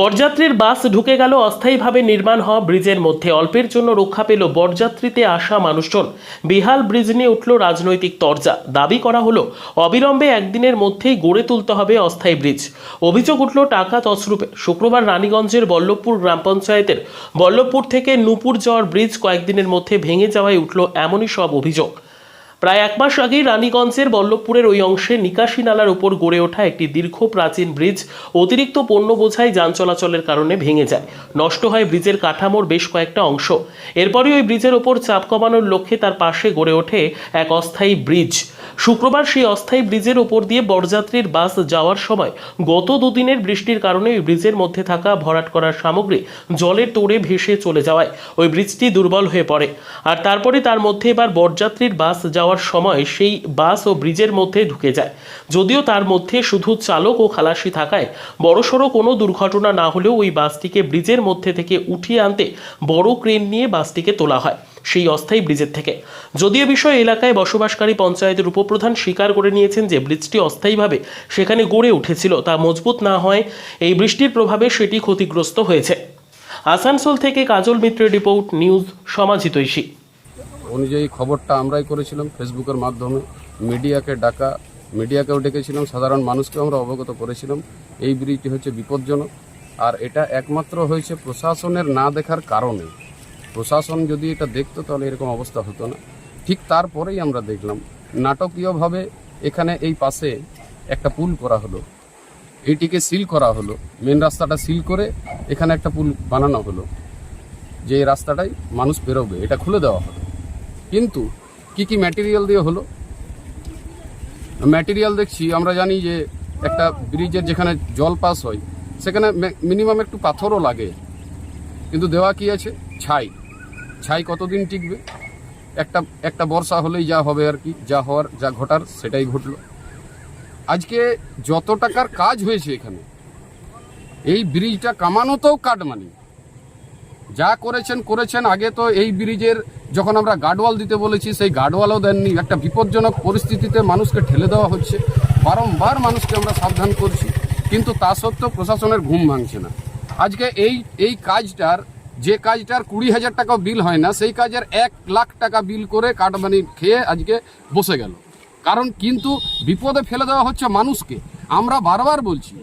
বরযাত্রীর বাস ঢুকে গেল, অস্থায়ীভাবে নির্মাণ হওয়া ব্রিজের মধ্যে। অল্পের জন্য রক্ষা পেল বরযাত্রীতে আসা মানুষজন। বেহাল ব্রিজ নিয়ে উঠল রাজনৈতিক তরজা। দাবি করা হলো, অবিলম্বে একদিনের মধ্যেই গড়ে তুলতে হবে অস্থায়ী ব্রিজ। অভিযোগ উঠল টাকা তছরূপে। শুক্রবার রানীগঞ্জের বল্লভপুর গ্রাম পঞ্চায়েতের বল্লভপুর থেকে নূপুর যাওয়ার ব্রিজ কয়েকদিনের মধ্যে ভেঙে যাওয়ায় উঠল এমনই সব অভিযোগ। প্রায় এক মাস আগেই রানীগঞ্জের বল্লভপুরের ওই অংশে নিকাশি নালার উপর গড়ে ওঠা একটি দীর্ঘ প্রাচীন ব্রিজ অতিরিক্ত পণ্য বোঝাই যান চলাচলের কারণে ভেঙে যায়। নষ্ট হয় ব্রিজের কাঠামোর বেশ কয়েকটা অংশ। এরপরই ওই ব্রিজের ওপর চাপ কমানোর লক্ষ্যে তার পাশে গড়ে ওঠে এক অস্থায়ী ব্রিজ। শুক্রবার সেই অস্থায়ী ব্রিজের ওপর দিয়ে বরযাত্রীর বাস যাওয়ার সময় গত দুদিনের বৃষ্টির কারণে ওই ব্রিজের মধ্যে থাকা ভরাট করার সামগ্রী জলের তোড়ে ভেসে চলে যাওয়ায় ওই ব্রিজটি দুর্বল হয়ে পড়ে। আর তারপরে তার মধ্যে এবার বরযাত্রীর বাস যাওয়ার সময় সেই বাস ও ব্রিজের মধ্যে ঢুকে যায়। যদিও তার মধ্যে শুধু চালক ও খালাসি থাকায় বড়সড় কোনো দুর্ঘটনা না হলেও ওই বাসটিকে ব্রিজের মধ্যে থেকে উঠিয়ে আনতে বড় ক্রেন নিয়ে বাসটিকে তোলা হয়। সেই অস্থায়ী ব্রিজের থেকে। যদিও বিষয় এলাকায় বসবাসকারী পঞ্চায়েতের উপপ্রধান স্বীকার করে নিয়েছেন যে ব্রিজটি অস্থায়ীভাবে সেখানে গড়ে উঠেছিল, তা মজবুত না হয় এই বৃষ্টির প্রভাবে সেটি ক্ষতিগ্রস্ত হয়েছে। আসানসোল থেকে কাজল মিত্রের রিপোর্ট, নিউজ সমাজিতৈষী। অনুযায়ী খবরটা আমরাই করেছিলাম ফেসবুকের মাধ্যমে। মিডিয়াকে ডাকা, মিডিয়াকেও ডেকেছিলাম, সাধারণ মানুষকেও আমরা অবগত করেছিলাম। এই ব্রিজটি হচ্ছে বিপজ্জনক। আর এটা একমাত্র হয়েছে প্রশাসনের না দেখার কারণে। প্রশাসন যদি এটা দেখতো, তাহলে এরকম অবস্থা হতো না। ঠিক তারপরেই আমরা দেখলাম, নাটকীয়ভাবে এখানে এই পাশে একটা পুল করা হলো। এইটিকে সিল করা হলো। মেন রাস্তাটা সিল করে এখানে একটা পুল বানানো হলো। যে এই রাস্তাটাই মানুষ বেরোবে, এটা খুলে দেওয়া হলো। কিন্তু কি কি ম্যাটেরিয়াল দিয়ে হলো? ম্যাটেরিয়াল দেখছি, আমরা জানি যে একটা ব্রিজের যেখানে জল পাস হয়, সেখানে মিনিমাম একটু পাথরও লাগে। কিন্তু দেওয়া কি আছে? ছাই। ছাই কতদিন টিকবে? একটা একটা বর্ষা হলেই যা হবে আর কি, যা হওয়ার, যা ঘটার, সেটাই ঘটলো। আজকে যত টাকার কাজ হয়েছে এখানে, এই ব্রিজটা কামানোতেও কাটমানি। যা করেছেন করেছেন। আগে তো এই ব্রিজের যখন আমরা গার্ডওয়াল দিতে বলেছি, সেই গার্ডওয়ালও দেননি। একটা বিপজ্জনক পরিস্থিতিতে মানুষকে ঠেলে দেওয়া হচ্ছে। বারংবার মানুষকে আমরা সাবধান করছি। কিন্তু তা সত্ত্বেও প্রশাসনের ঘুম ভাঙছে না। আজকে এই এই কাজটার যে কাজটার কুড়ি হাজার টাকা বিল হয় না, সেই কাজের এক লাখ টাকা বিল করে কাটমানি খেয়ে আজকে বসে গেল। কারণ কিন্তু বিপদে ফেলে দেওয়া হচ্ছে মানুষকে। আমরা বারবার বলছি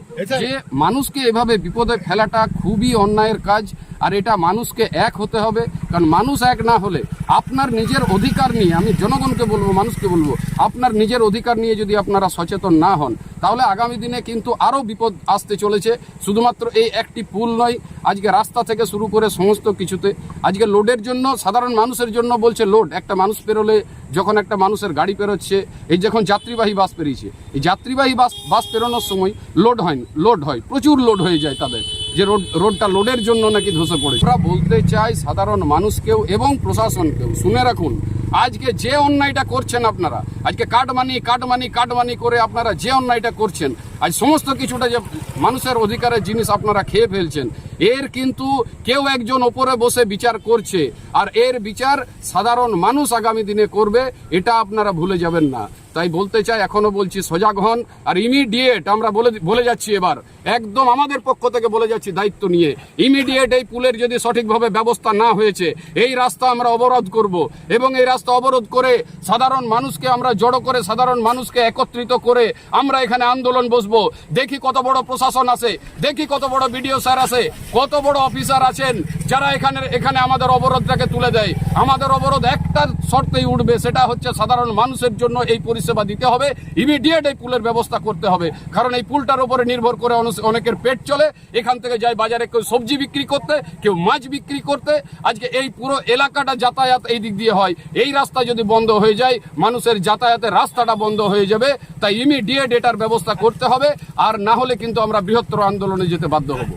যে মানুষকে এভাবে বিপদে ফেলাটা খুবই অন্যায়ের কাজ আর এটা মানুষকে এক হতে হবে কারণ মানুষ এক না হলে আপনার নিজের অধিকার নিয়ে আমি জনগণকে বলব মানুষকে বলব আপনার নিজের অধিকার নিয়ে যদি আপনারা সচেতন না হন তাহলে আগামী দিনে কিন্তু আরও বিপদ আসতে চলেছে। শুধুমাত্র এই একটি পুল নয় আজকে রাস্তা থেকে শুরু করে সমস্ত কিছুতে। আজকে লোডের জন্য সাধারণ মানুষের জন্য বলছে লোড একটা মানুষ পেরোলে যখন একটা মানুষের গাড়ি পেরোচ্ছে এই যখন যাত্রীবাহী বাস পেরিয়েছে এই যাত্রীবাহী বাস বাস পেরোনোর সময় লোড হয় লোড হয়, প্রচুর লোড হয়ে যায় তাদের, যে রোড রোডটা লোডের জন্য নাকি ধসে পড়ে আমরা বলতে চাই সাধারণ মানুষকেও এবং প্রশাসনকেও, শুনে রাখুন আজকে যে অন্যায়টা করছেন আপনারা, আজকে কাটমানি কাটমানি কাটমানি করে আপনারা যে অন্যায়টা করছেন, আজ সমস্ত কিছুটা যে মানুষের অধিকারের জিনিস আপনারা খেয়ে ফেলছেন, এর কিন্তু কেউ একজন ওপরে বসে বিচার করছে, আর এর বিচার সাধারণ মানুষ আগামী দিনে করবে, এটা আপনারা ভুলে যাবেন না। তাই বলতে চাই, এখনও বলছি, সজাগ হন, আর ইমিডিয়েট আমরা বলে বলে যাচ্ছি এবার, একদম আমাদের পক্ষ থেকে বলে যাচ্ছি দায়িত্ব নিয়ে ইমিডিয়েট এই পুলের যদি সঠিকভাবে ব্যবস্থা না হয়েছে, এই রাস্তা আমরা অবরোধ করব, এবং এই রাস্তা অবরোধ করে সাধারণ মানুষকে আমরা জড়ো করে, সাধারণ মানুষকে একত্রিত করে আমরা এখানে আন্দোলন বসবো। দেখি কত বড় প্রশাসন আছে, দেখি কত বড় বিডিও স্যার আছে, কত বড় অফিসার আছেন যারা এখানে এখানে আমাদের অবরোধটাকে তুলে দেয়। আমাদের অবরোধ একটা শর্তেই উঠবে, সেটা হচ্ছে সাধারণ মানুষের জন্য এই পরিষেবা দিতে হবে ইমিডিয়েট এই পুলের ব্যবস্থা করতে হবে। কারণ এই পুলটার উপরে নির্ভর করে অনেক- অনেকের পেট চলে, এখান থেকে যায় বাজারে কেউ সবজি বিক্রি করতে, কেউ মাছ বিক্রি করতে। আজকে এই পুরো এলাকাটা যাতায়াত এই দিক দিয়ে হয়। এই রাস্তা যদি বন্ধ হয়ে যায়, মানুষের যাতায়াতের রাস্তাটা বন্ধ হয়ে যাবে। তাই ইমিডিয়েট এটার ব্যবস্থা করতে হবে, আর না হলে কিন্তু আমরা বৃহত্তর আন্দোলনে যেতে বাধ্য হব।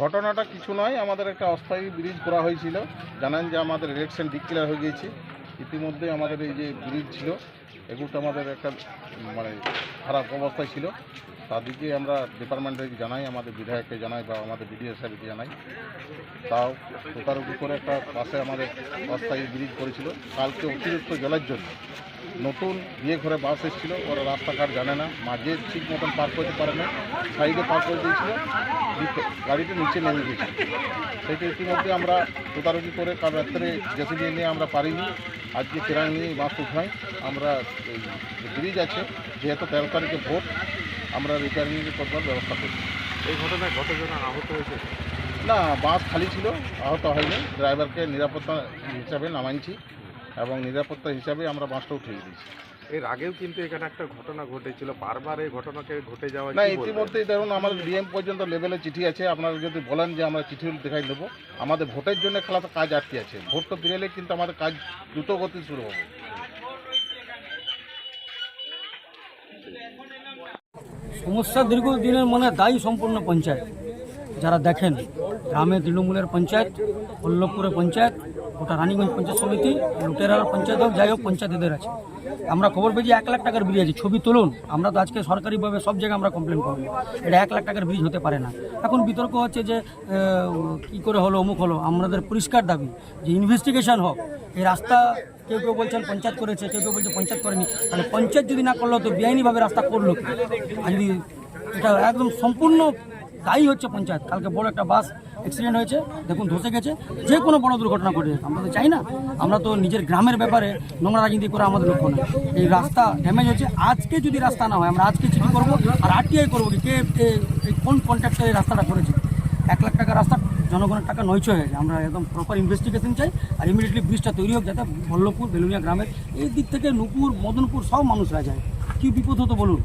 ঘটনাটা কিছু নয়, আমাদের একটা অস্থায়ী ব্রিজ করা হয়েছিল। জানেন যে আমাদের সেন্ট ডিক্লেয়ার হয়ে গিয়েছে। ইতিমধ্যে আমাদের এই যে ব্রিজ ছিল এগুলো আমাদের একটা মানে খারাপ অবস্থায় ছিল। তাদেরকে আমরা ডিপার্টমেন্টে জানাই, আমাদের বিধায়ককে জানাই বা আমাদের বিডিও সাহেবকে জানাই। তাও তদারকি করে একটা পাশে আমাদের অস্থায়ী ব্রিজ করেছিল। কালকে অতিরিক্ত জলের জন্য নতুন বিয়ে ঘরে বাস এসেছিল, ওরা রাস্তাঘাট জানে না, মাঝে ঠিক মতন পার করতে পারে না সাইডে পার করে দিয়েছিল দিয়ে গাড়িটা নিচে নেমে গেছে। সেটা ইতিমধ্যে আমরা তদারকি করে কাল রাত্রে জেসিবি নিয়ে আমরা পারিনি। আজকে কেরাং নিয়ে বাস উঠাই আমরা ব্রিজ আছে, যেহেতু তেরো তারিখে ভোট আমরা রিপেয়ারিং করবার ব্যবস্থা করছি। এই ঘটনায় কতজন আহত হয়েছে? না বাস খালি ছিল আহত হয়নি। ড্রাইভারকে নিরাপত্তা হিসাবে নামাইছি এবং নিরাপত্তা হিসাবে আমরা বাসটা উঠিয়ে দিয়েছি। এর আগেও কিন্তু এখানে একটা ঘটনা ঘটেছিল। বারবার এই ঘটনাকে ঘটে যাওয়া না ইতিমধ্যেই দেখুন আমাদের ডিএম পর্যন্ত লেভেলে চিঠি আছে। আপনারা যদি বলেন যে আমরা চিঠি দেখাই দেবো। আমাদের ভোটের জন্য খেলা তো কাজ আটকে আছে। ভোট তো বেরোলে কিন্তু আমাদের কাজ দ্রুত গতি শুরু হবে। সমস্যা দীর্ঘদিনের মানে দায়ী সম্পূর্ণ পঞ্চায়েত। যারা দেখেন, গ্রামে তৃণমূলের পঞ্চায়েত বল্লভপুরের পঞ্চায়েত, গোটা রানীগঞ্জ পঞ্চায়েত সমিতি, লুটেরার পঞ্চায়েত হোক, যাই হোক পঞ্চায়েত এদের আছে। আমরা খবর পেয়েছি এক লাখ টাকার ব্রিজ আছে। ছবি তুলুন, আমরা তো আজকে সরকারিভাবে সব জায়গায় আমরা কমপ্লেন করব। এটা এক লাখ টাকার ব্রিজ হতে পারে না। এখন বিতর্ক হচ্ছে যে কি করে হলো, অমুক হলো? আমাদের পরিষ্কার দাবি, যে ইনভেস্টিগেশন হোক, এই রাস্তা কেউ কেউ বলছেন পঞ্চায়েত করেছে, কেউ কেউ বলছে পঞ্চায়েত করেনি। তাহলে পঞ্চায়েত যদি না করল তো বেআইনিভাবে রাস্তা করল আর যদি এটা একদম সম্পূর্ণ দায়ী হচ্ছে পঞ্চায়েত, কালকে বড় একটা বাস অ্যাক্সিডেন্ট হয়েছে, দেখুন ধসে গেছে, যে কোনো বড় দুর্ঘটনা ঘটে আমরা তো চাই না, আমরা তো নিজের গ্রামের ব্যাপারে নোংরা রাজনীতি করে আমাদের লক্ষ্য নয় এই রাস্তা ড্যামেজ হচ্ছে আজকে যদি রাস্তা না হয়, আমরা আজকে চিঠি করব আর আরটিআই করব কি? কে কোন কন্ট্রাক্টর এই রাস্তাটা করেছে? এক লাখ টাকা রাস্তা জনগণের টাকা নয়ছ হয়ে গেছে। আমরা একদম প্রপার ইনভেস্টিগেশন চাই আর ইমিডিয়েটলি ব্রিজটা তৈরি হোক যাতে বল্লভপুর বেলুনিয়া গ্রামের এই দিক থেকে নুপুর মদনপুর সব মানুষরা যায়। কী বিপদ হতো বলুন?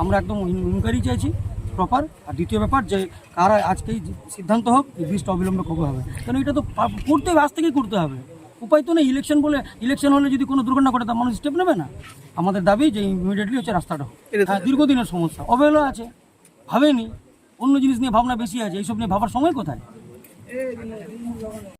আমরা একদম ইনকোয়ারি চাইছি প্রপার আর দ্বিতীয় ব্যাপার যে কারা আজকেই সিদ্ধান্ত হোক এই ব্রিজটা অবিলম্বে কবে হবে। কারণ এটা তো করতে হবে আজ থেকেই করতে হবে। উপায় তো নেই ইলেকশন বলে ইলেকশন হলে যদি কোনো দুর্ঘটনা ঘটে তা মানুষ স্টেপ নেবে না। আমাদের দাবি যে ইমিডিয়েটলি হচ্ছে রাস্তাটা হ্যাঁ দীর্ঘদিনের সমস্যা। অবহেলা আছে ভাবেনি। অন্য জিনিস নিয়ে ভাবনা বেশি আছে এইসব নিয়ে ভাবার সময় কোথায়? 诶你们你们要不要